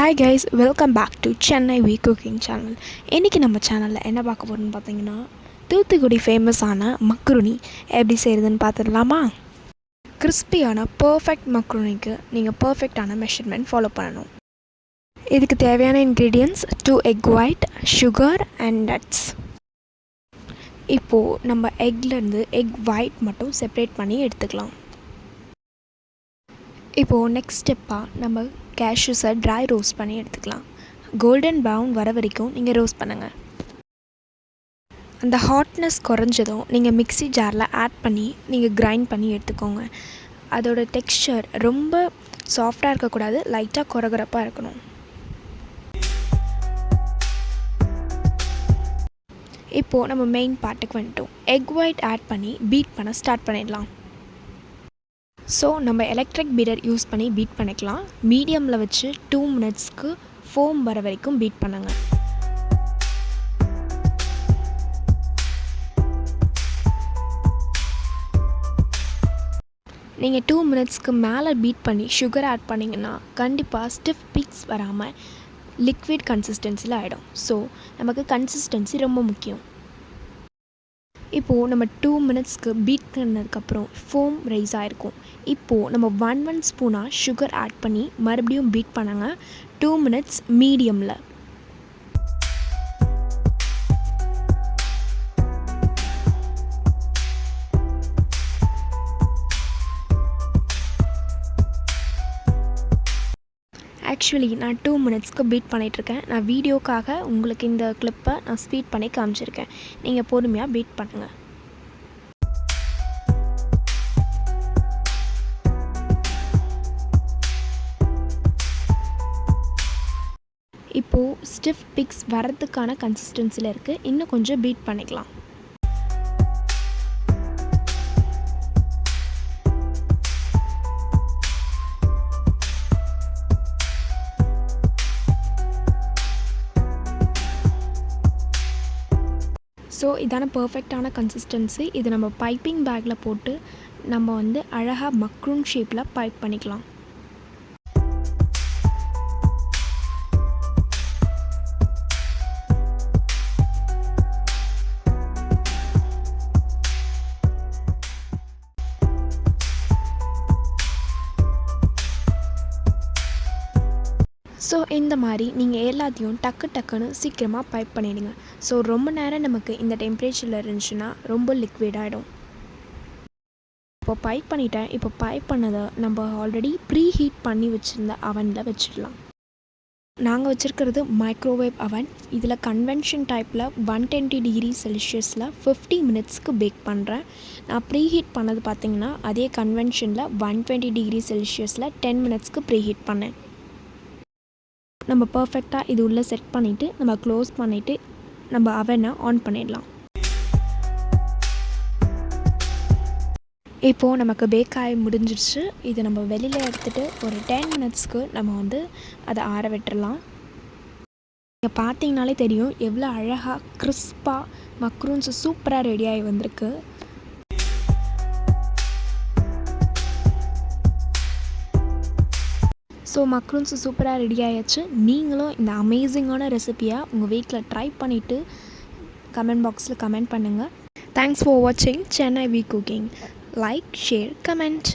Hi guys welcome back to Chennai we cooking channel இன்றைக்கி நம்ம சேனலில் என்ன பார்க்க போகிறோம்னு பார்த்தீங்கன்னா தூத்துக்குடி ஃபேமஸான மக்ருனி. எப்படி செய்கிறதுன்னு பார்த்துடலாமா? கிறிஸ்பியான பர்ஃபெக்ட் மக்ருனிக்கு நீங்கள் பர்ஃபெக்டான மெஷர்மெண்ட் ஃபாலோ பண்ணணும். இதுக்கு தேவையான ingredients two egg white sugar and nuts இப்போது நம்ம எக்லேருந்து எக் ஒயிட் மட்டும் செப்ரேட் பண்ணி எடுத்துக்கலாம். இப்போது நெக்ஸ்ட் ஸ்டெப்பாக நம்ம கேஷ்யூஸை ட்ரை ரோஸ்ட் பண்ணி எடுத்துக்கலாம். கோல்டன் ப்ரௌன் வர வரைக்கும் நீங்கள் ரோஸ்ட் பண்ணுங்கள் அந்த ஹாட்னஸ் குறைஞ்சதும் நீங்கள் மிக்ஸி ஜாரில் ஆட் பண்ணி நீங்கள் கிரைண்ட் பண்ணி எடுத்துக்கோங்க. அதோட டெக்ஸ்சர் ரொம்ப சாஃப்டாக இருக்கக்கூடாது லைட்டாக குறகுறப்பாக இருக்கணும். இப்போது நம்ம மெயின் பார்ட்டுக்கு வந்துட்டோம். எக் ஒயிட் ஆட் பண்ணி பீட் பண்ண ஸ்டார்ட் பண்ணிடலாம். ஸோ நம்ம எலக்ட்ரிக் பீடர் யூஸ் பண்ணி பீட் பண்ணிக்கலாம். மீடியமில் வச்சு டூ மினிட்ஸ்க்கு ஃபோம் வர வரைக்கும் பீட் பண்ணுங்கள் நீங்கள் டூ மினிட்ஸ்க்கு மேலே பீட் பண்ணி சுகர் ஆட் பண்ணிங்கன்னா கண்டிப்பாக ஸ்டிஃப் பீக்ஸ் வராமல் லிக்விட் கன்சிஸ்டன்சியில் ஆகிடும் ஸோ நமக்கு கன்சிஸ்டன்சி ரொம்ப முக்கியம். இப்போது நம்ம டூ மினிட்ஸ்க்கு பீட் பண்ணதுக்கப்புறம் ஃபோம் ரைஸ் ஆகிருக்கும் இப்போது நம்ம ஒன் ஒன் ஸ்பூனாக சுகர் ஆட் பண்ணி மறுபடியும் பீட் பண்ணுங்க. டூ மினிட்ஸ் மீடியமில் ஆக்சுவலி நான் டூ மினிட்ஸ்க்கு பீட் பண்ணிகிட்ருக்கேன் நான் வீடியோக்காக உங்களுக்கு இந்த கிளிப்பை நான் ஸ்பீட் பண்ணி காமிச்சிருக்கேன். நீங்கள் பொறுமையாக பீட் பண்ணுங்கள் இப்போது ஸ்டிஃப் பிக்ஸ் வரதுக்கான கன்சிஸ்டன்சியில் இருக்குது இன்னும் கொஞ்சம் பீட் பண்ணிக்கலாம். ஸோ இதான பர்ஃபெக்டான கன்சிஸ்டன்சி இது நம்ம பைப்பிங் பேக்கில் போட்டு நம்ம வந்து அழகாக மக்ரூன் ஷேப்பில் பைப் பண்ணிக்கலாம். ஸோ இந்த மாதிரி நீங்கள் எல்லாத்தையும் டக்கு டக்குன்னு சீக்கிரமாக பைப் பண்ணிவிடுங்க ஸோ ரொம்ப நேரம் நமக்கு இந்த டெம்பரேச்சரில் இருந்துச்சுன்னா ரொம்ப லிக்விட் ஆகிடும் இப்போ பைப் பண்ணிட்டேன். இப்போ பைப் பண்ணதை நம்ம ஆல்ரெடி ப்ரீ ஹீட் பண்ணி வச்சுருந்த அவனில் வச்சிடலாம். நாங்கள் வச்சுருக்கிறது மைக்ரோவேவ் அவன் இதில் கன்வென்ஷன் டைப்பில் ஒன் டுவெண்ட்டி டிகிரி செல்சியஸில் ஃபிஃப்டி மினிட்ஸ்க்கு பேக் பண்ணுறேன் நான் ப்ரீ ஹீட் பண்ணது பார்த்திங்கன்னா அதே கன்வென்ஷனில் ஒன் டுவெண்ட்டி டிகிரி செல்சியஸில் டென் மினிட்ஸ்க்கு ப்ரீ ஹீட் பண்ணேன். நம்ம பர்ஃபெக்டாக இது உள்ளே செட் பண்ணிவிட்டு நம்ம க்ளோஸ் பண்ணிவிட்டு நம்ம அவனை ஆன் பண்ணிடலாம். இப்போது நமக்கு பேக் ஆகி முடிஞ்சிருச்சு. இதை நம்ம வெளியில் எடுத்துகிட்டு ஒரு டென் மினிட்ஸ்க்கு நம்ம வந்து அதை ஆற விட்டுடலாம். நீங்கள் பார்த்தீங்கனாலே தெரியும் எவ்வளோ அழகாக கிறிஸ்பாக மக்ரூன்ஸ் சூப்பராக ரெடியாகி வந்திருக்கு. ஸோ மக்ரூன்ஸ் சூப்பராக ரெடி ஆயாச்சு. நீங்களும் இந்த அமேசிங்கான ரெசிப்பியை உங்கள் வீட்டில் ட்ரை பண்ணிவிட்டு கமெண்ட் பாக்ஸில் கமெண்ட் பண்ணுங்கள் தேங்க்ஸ் ஃபார் வாட்சிங் Chennai we cooking like share comment